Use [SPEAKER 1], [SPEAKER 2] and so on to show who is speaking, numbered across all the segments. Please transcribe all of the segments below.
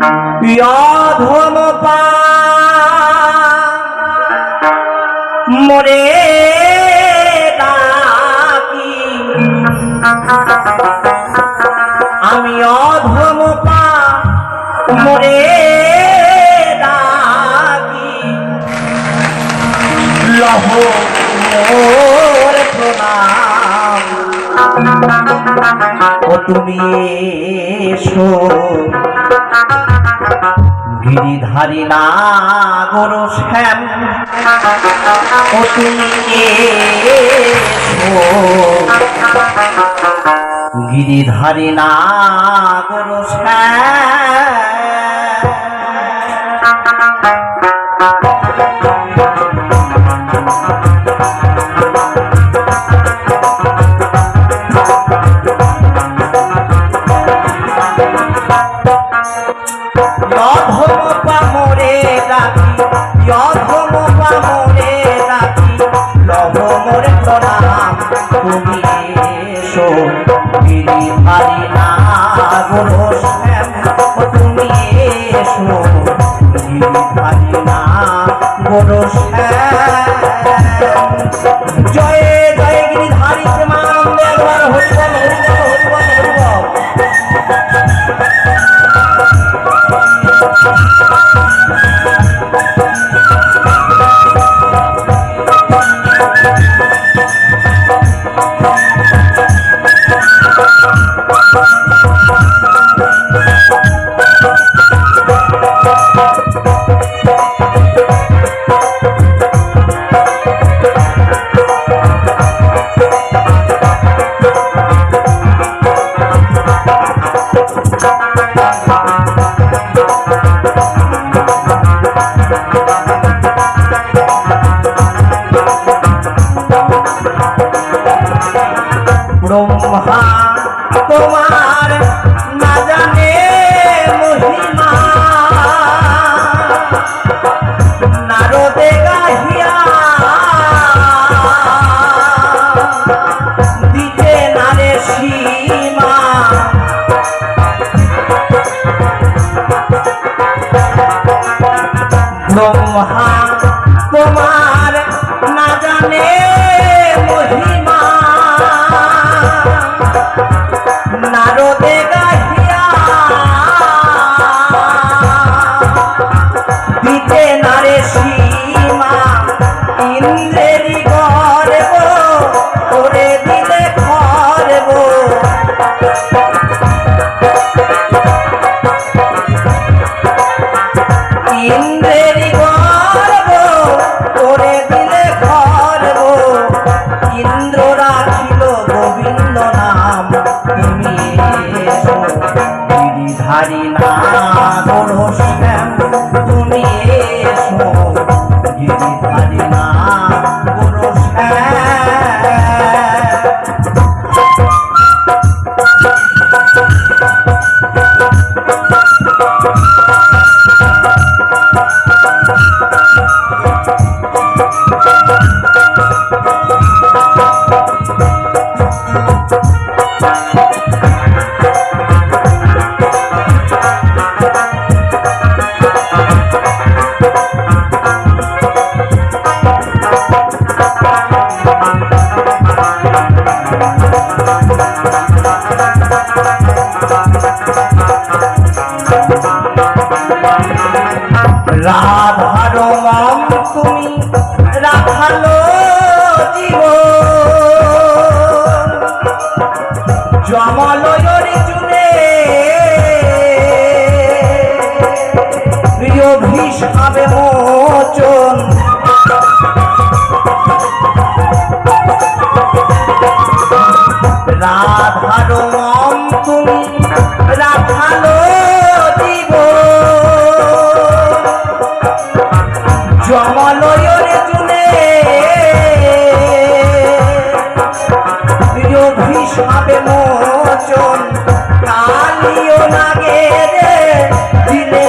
[SPEAKER 1] অধম পা। মরে ডাকি আমি অধম পা। মরে ডাকি লহ মোর প্রণাম। ও তুমি এসো। গিরিধারী না গরু শ্যাম। অতি গিরিধারী না গরু অধম জয় জয় গিরিধারী প্রেমানন্দ একবার হরিবল হরিবল ব্রহ্মা তোমার না জানে মহিমা নারদে গাহিয়া দিতে নারে সীমা ব্রহ্মা ভীষাবে মোচন কালিও লাগে রে চরণ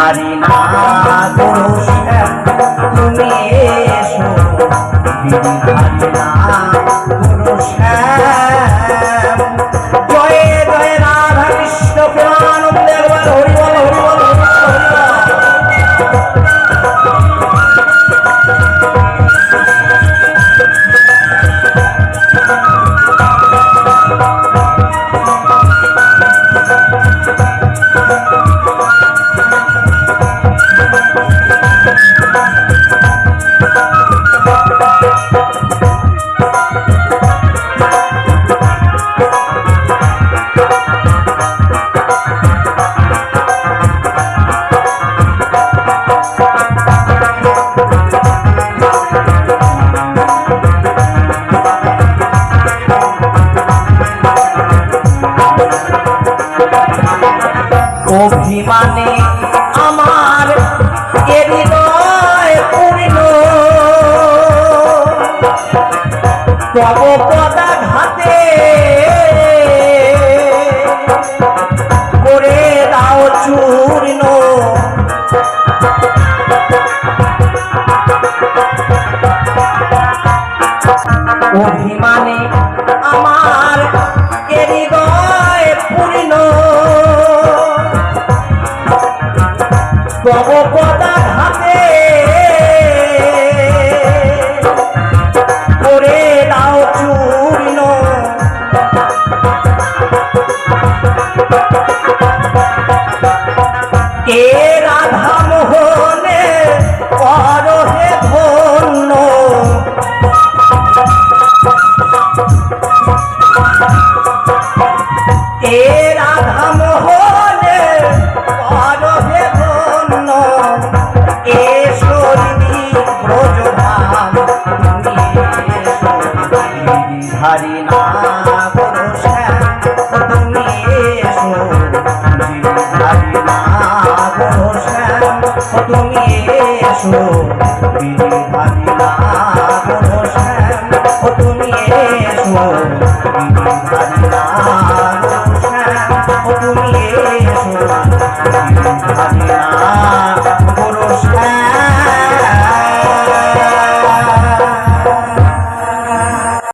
[SPEAKER 1] हरिनाथ এ রাধা মোহনে পরবে ধন্য। এ শরীরি ব্রজধাম হরি না তুমি এসো বিধি ভাবি না তুমি এসো oh you.